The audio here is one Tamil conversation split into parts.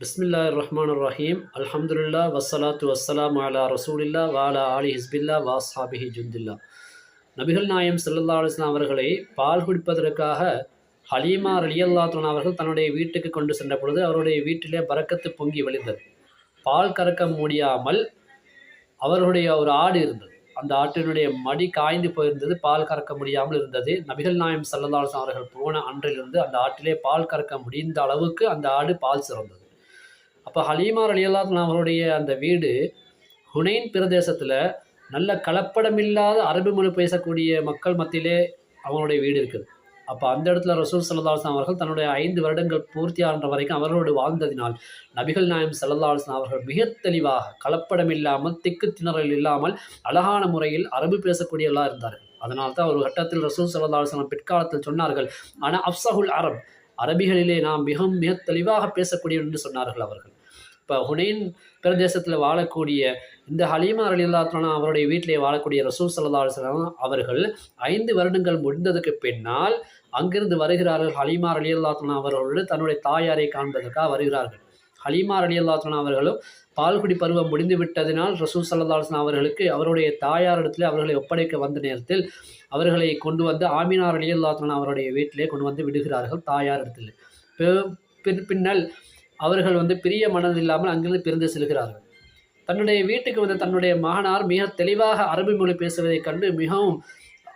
பிஸ்மில்லா ரஹ்மான் ரஹீம் அல்ஹம்துலில்லா வசலாத்து வசலாம் அலா ரசூலில்லா வாலா ஆலி ஹிஸ்பில்லா வாஸ்ஹாபிஹி ஜுந்தில்லா நபிகள் நாயம் சல்லா அலிஸ்லாம் அவர்களை பால் குடிப்பதற்காக ஹலீமா ரலியல்லாத்துன் அவர்கள் தன்னுடைய வீட்டுக்கு கொண்டு சென்ற பொழுது அவருடைய வீட்டிலே பறக்கத்து பொங்கி வழிந்தது. பால் கறக்க முடியாமல் அவர்களுடைய ஒரு ஆடு இருந்தது. அந்த ஆட்டினுடைய மடி காய்ந்து போயிருந்தது பால் கறக்க முடியாமல் இருந்தது. நபிகள் நாயம் சல்லல்லாஹு அவர்கள் போன அன்றிலிருந்து அந்த ஆட்டிலே பால் கறக்க முடிந்த அளவுக்கு அந்த ஆடு பால் சிறந்தது. அப்போ ஹலீமா அலியல்லாத் அவருடைய அந்த வீடு ஹுனைன் பிரதேசத்தில் நல்ல கலப்படமில்லாத அரபு மொழி பேசக்கூடிய மக்கள் மத்தியிலே அவங்களுடைய வீடு இருக்குது. அப்போ அந்த இடத்துல ரசூல் சல்லாஹ்லாம் அவர்கள் தன்னுடைய ஐந்து வருடங்கள் பூர்த்தியாகின்ற வரைக்கும் அவர்களோடு வாழ்ந்ததினால் நபிகள் நாயம் சல்லல்லாஹ்லாம் அவர்கள் மிக தெளிவாக கலப்படம் இல்லாமல் திக்கு திணறல் இல்லாமல் அழகான முறையில் அரபு பேசக்கூடியவர்களாக இருந்தார்கள். அதனால் தான் ஒரு கட்டத்தில் ரசூல் சல்லாஹ்லாம் பிற்காலத்தில் சொன்னார்கள் ஆனால் அப்சஹுல் அரப். அரபிகளிலே நாம் மிகவும் மிக தெளிவாக பேசக்கூடிய என்று சொன்னார்கள் அவர்கள். இப்போ ஹுனைன் பிரதேசத்தில் வாழக்கூடிய இந்த ஹலீமா அலில்லாத்னா அவருடைய வீட்டிலே வாழக்கூடிய ரசூல் சல்லா அலுவலாம் அவர்கள் ஐந்து வருடங்கள் முடிந்ததுக்கு பின்னால் அங்கிருந்து வருகிறார்கள். ஹலீமா அலியல்லாத்னா அவர்களோடு தன்னுடைய தாயாரை காண்பதற்காக வருகிறார்கள். ஹலீமா அலியல்லாத்னா அவர்களும் பால்குடி பருவம் முடிந்து விட்டதினால் ரசூல் சல்லா அலுவலாம் அவர்களுக்கு அவருடைய தாயாரிடத்தில் அவர்களை ஒப்படைக்க வந்த நேரத்தில் அவர்களை கொண்டு வந்து ஆமினார் அலியல்லாத்னா அவருடைய வீட்டிலே கொண்டு வந்து விடுகிறார்கள் தாயார் இடத்தில். பின்னல் அவர்கள் வந்து பிரிய மனது இல்லாமல் அங்கிருந்து பிரிந்து செல்கிறார்கள். தன்னுடைய வீட்டுக்கு வந்து தன்னுடைய மகனார் மிக தெளிவாக அரபி மொழி பேசுவதைக் கண்டு மிகவும்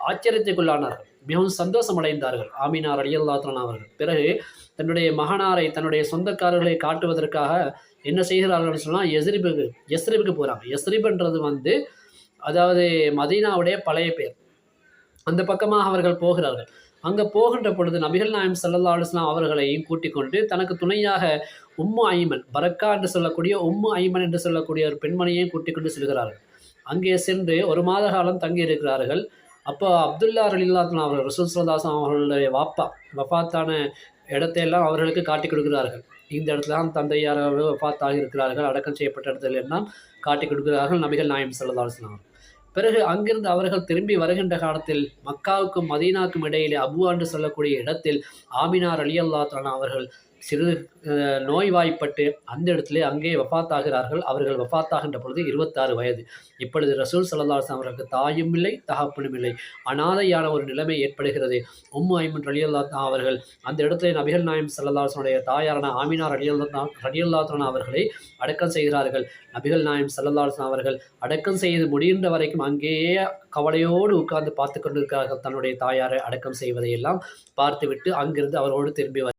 ஆச்சரியத்துக்குள்ளானார்கள். மிகவும் சந்தோஷமடைந்தார்கள். ஆமீனார் அலியல்லாத்தான் அவர்கள். பிறகு தன்னுடைய மகனாரை தன்னுடைய சொந்தக்காரர்களை காட்டுவதற்காக என்ன செய்கிறார்கள்னு சொன்னால் எஸ்ரிபுக்கு எஸ்ரிபுக்கு போகிறாங்க எஸ்ரிபுன்றது வந்து அதாவது மதீனாவுடைய பழைய பேர். அந்த பக்கமாக அவர்கள் போகிறார்கள். அங்கே போகின்ற பொழுது நபிகள் நாயம் சல்லா அலுவலாம் அவர்களையும் கூட்டிக் கொண்டு தனக்கு துணையாக உம்மு ஐமன் பரக்கா என்று சொல்லக்கூடிய உம்மு ஐமன் என்று சொல்லக்கூடிய ஒரு பெண்மணியையும் கூட்டிக் கொண்டு செல்கிறார்கள். அங்கே சென்று ஒரு மாத காலம் தங்கி இருக்கிறார்கள். அப்போ அப்துல்லா அலில்லாத்லாம் அவர்கள் ரசூல் சுல்லாசம் அவர்களுடைய வாப்பா வஃபாத்தான இடத்தையெல்லாம் அவர்களுக்கு காட்டி கொடுக்கிறார்கள். இந்த இடத்துல தான் தந்தையார் வஃபாத்தாக இருக்கிறார்கள். அடக்கம் செய்யப்பட்ட இடத்துல எல்லாம் காட்டி கொடுக்கிறார்கள் நபிகள் நாயம் சல்லா அலுவலாம் பிறகு அங்கிருந்து அவர்கள் திரும்பி வருகின்ற காலத்தில் மக்காவுக்கும் மதீனாவுக்கும் இடையிலே அபு என்று சொல்லக்கூடிய இடத்தில் ஆமினார் அலி அல்லா அவர்கள் சிறு நோய்வாய்ப்பட்டு அந்த இடத்துல அங்கே வஃத்தாகிறார்கள். அவர்கள் வஃத்தாகின்ற பொழுது இருபத்தாறு வயது. இப்பொழுது ரசூல் சல்லாஸ் அவர்களுக்கு தாயும் இல்லை தகப்பனும் இல்லை. அனாதையான ஒரு நிலைமை ஏற்படுகிறது. உம்மு ஐமன் ரலியல்லா அவர்கள் அந்த இடத்துல நபிகள் நாயம் சல்லாசனுடைய தாயாரான ஆமினார் ரலியல்லா ரலியல்லாத்தான் அவர்களை அடக்கம் செய்கிறார்கள். நபிகள் நாயம் சல்லல்லாஸ்லாம் அவர்கள் அடக்கம் செய்து முடிகின்ற வரைக்கும் அங்கேயே கவலையோடு உட்கார்ந்து பார்த்து கொண்டிருக்கிறார்கள். தன்னுடைய தாயாரை அடக்கம் செய்வதையெல்லாம் பார்த்துவிட்டு அங்கிருந்து அவரோடு திரும்பி